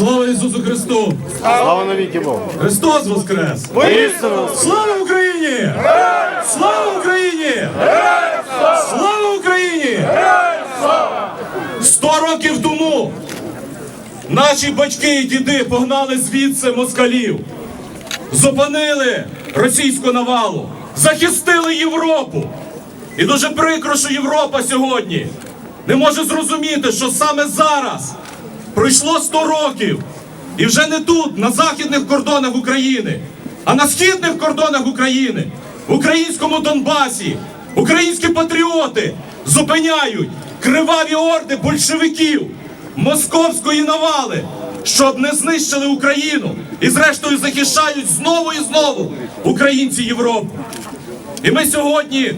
Слава Ісусу Христу! Слава навіки Богу! Христос Воскрес! Слава Україні! Слава Україні! Слава Україні! Сто років тому наші батьки і діди погнали звідси москалів, зупинили російську навалу, захистили Європу. І дуже прикро, що Європа сьогодні не може зрозуміти, що саме зараз пройшло 100 років, і вже не тут, на західних кордонах України, а на східних кордонах України, в українському Донбасі, українські патріоти зупиняють криваві орди большевиків, московської навали, щоб не знищили Україну. І, зрештою, захищають знову і знову українці Європи. І ми сьогодні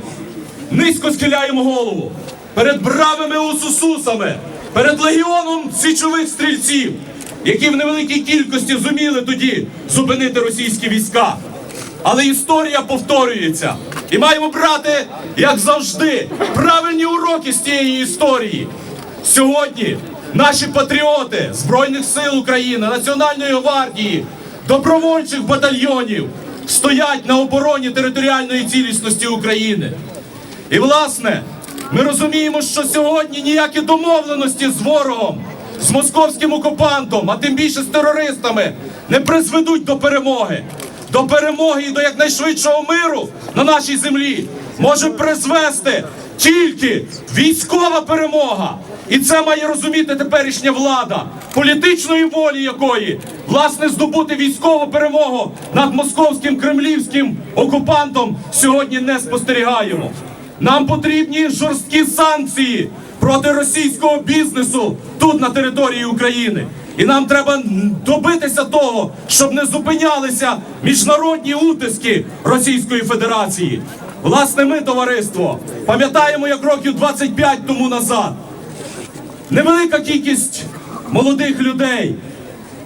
низько схиляємо голову перед бравими усусусами, перед легіоном січових стрільців, які в невеликій кількості зуміли тоді зупинити російські війська. Але історія повторюється. І маємо брати, як завжди, правильні уроки з тієї історії. Сьогодні наші патріоти Збройних сил України, Національної гвардії, добровольчих батальйонів стоять на обороні територіальної цілісності України. І власне, ми розуміємо, що сьогодні ніякі домовленості з ворогом, з московським окупантом, а тим більше з терористами, не призведуть до перемоги. До перемоги і до якнайшвидшого миру на нашій землі може призвести тільки військова перемога. І це має розуміти теперішня влада, політичної волі якої власне здобути військову перемогу над московським кремлівським окупантом сьогодні не спостерігаємо. Нам потрібні жорсткі санкції проти російського бізнесу тут на території України. І нам треба добитися того, щоб не зупинялися міжнародні утиски Російської Федерації. Власне, ми, товариство, пам'ятаємо, як років 25 тому назад невелика кількість молодих людей,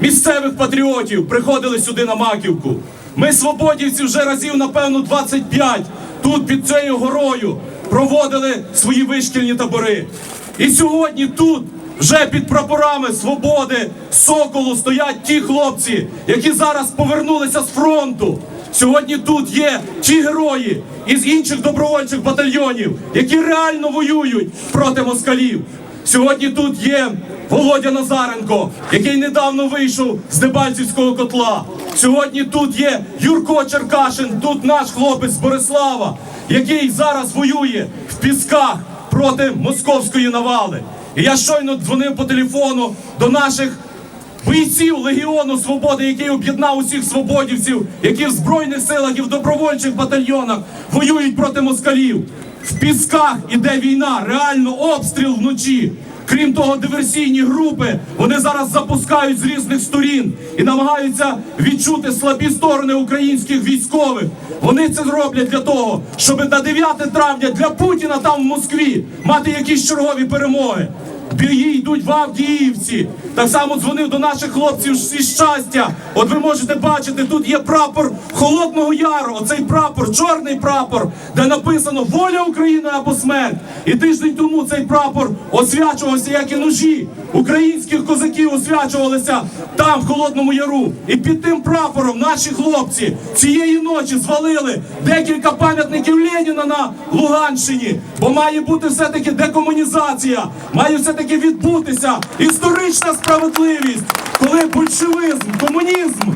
місцевих патріотів приходили сюди на Маківку. Ми, свободівці, вже разів, напевно, 25 тут під цією горою проводили свої вишкільні табори. І сьогодні тут. Вже під прапорами свободи соколу стоять ті хлопці, які зараз повернулися з фронту. Сьогодні тут є ті герої із інших добровольчих батальйонів, які реально воюють проти москалів. Сьогодні тут є Володя Назаренко, який недавно вийшов з Дебальцівського котла. Сьогодні тут є Юрко Черкашин, тут наш хлопець Борислава, який зараз воює в пісках проти московської навали. І я щойно дзвонив по телефону до наших бійців Легіону Свободи, який об'єднав усіх свободівців, які в Збройних силах і в добровольчих батальйонах воюють проти москалів. В пісках іде війна, реально обстріл вночі. Крім того, диверсійні групи вони зараз запускають з різних сторін і намагаються відчути слабі сторони українських військових. Вони це зроблять для того, щоб на 9 травня для Путіна там в Москві мати якісь чергові перемоги. Бії йдуть в Авдіївці. Так само дзвонив до наших хлопців зі щастя. От ви можете бачити, тут є прапор Холодного Яру. Оцей прапор, чорний прапор, де написано Воля України або смерть. І тиждень тому цей прапор освячувався, як і ножі. Українських козаків освячувалися там, в Холодному Яру. І під тим прапором наші хлопці цієї ночі звалили декілька пам'ятників Леніна на Луганщині. Бо має бути все-таки декомунізація, має все-таки відбутися історична справедливість, коли большевизм, комунізм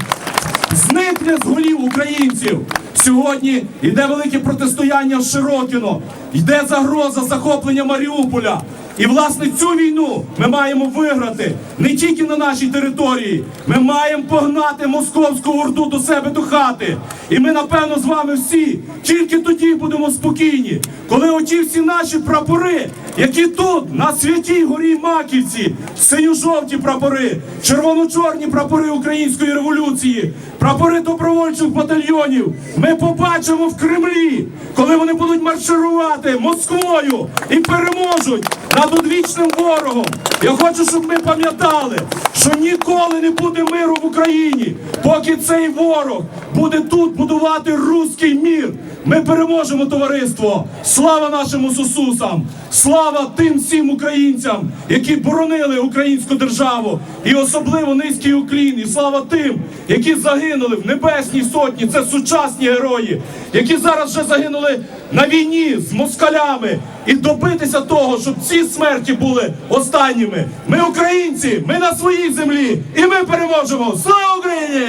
зникне з голів українців. Сьогодні йде велике протистояння в Широкіно, йде загроза захоплення Маріуполя. І власне цю війну ми маємо виграти не тільки на нашій території. Ми маємо погнати московську орду до себе до хати. І ми, напевно, з вами всі тільки тоді будемо спокійні, коли оті всі наші прапори, які тут на святій горі Маківці, синьо-жовті прапори, червоно-чорні прапори української революції, прапори добровольчих батальйонів. Ми побачимо в Кремлі, коли вони будуть марширувати Москвою і переможуть над одвічним ворогом. Я хочу, щоб ми пам'ятали, що ніколи не буде миру в Україні, поки цей ворог буде тут будувати руський мір. Ми переможемо товариство! Слава нашим сусусам! Слава тим всім українцям, які боронили українську державу! І особливо низький уклін! І слава тим, які загинули в небесній сотні! Це сучасні герої, які зараз вже загинули на війні з москалями. І добитися того, щоб ці смерті були останніми. Ми українці, ми на своїй землі, і ми переможемо! Слава Україні!